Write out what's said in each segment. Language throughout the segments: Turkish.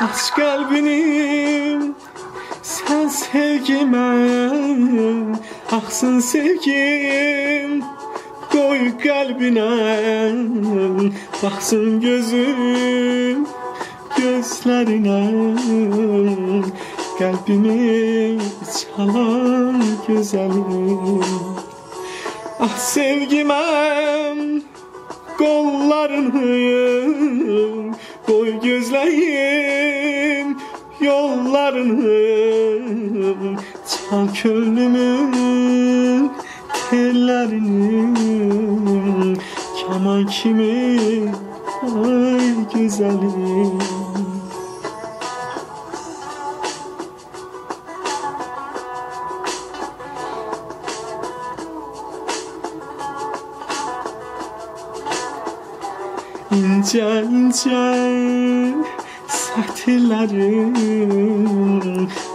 Aç kalbini sen sevgime Aksın sevgim. Koy kalbine Baksın gözüm Gözlerine. Kalbimi çalan güzelim. Ah sevgimem kollarını yollarını Çal gönlümün tellerini. Keman kimi ay güzelim İnce ince saatilerim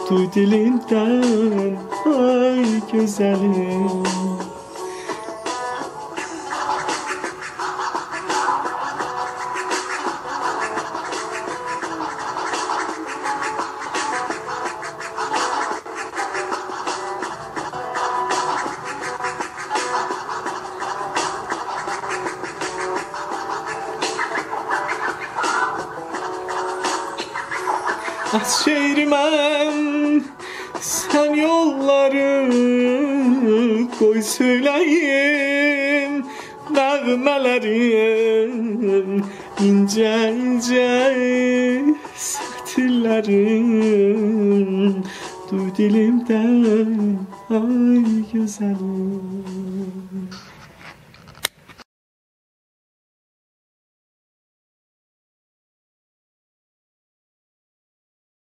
Duy dilinden ay güzelim Ah şehrimem sen yolları koy söyleyeyim. Nağmelerim ince ince satırlarım Duy dilimden ay güzelim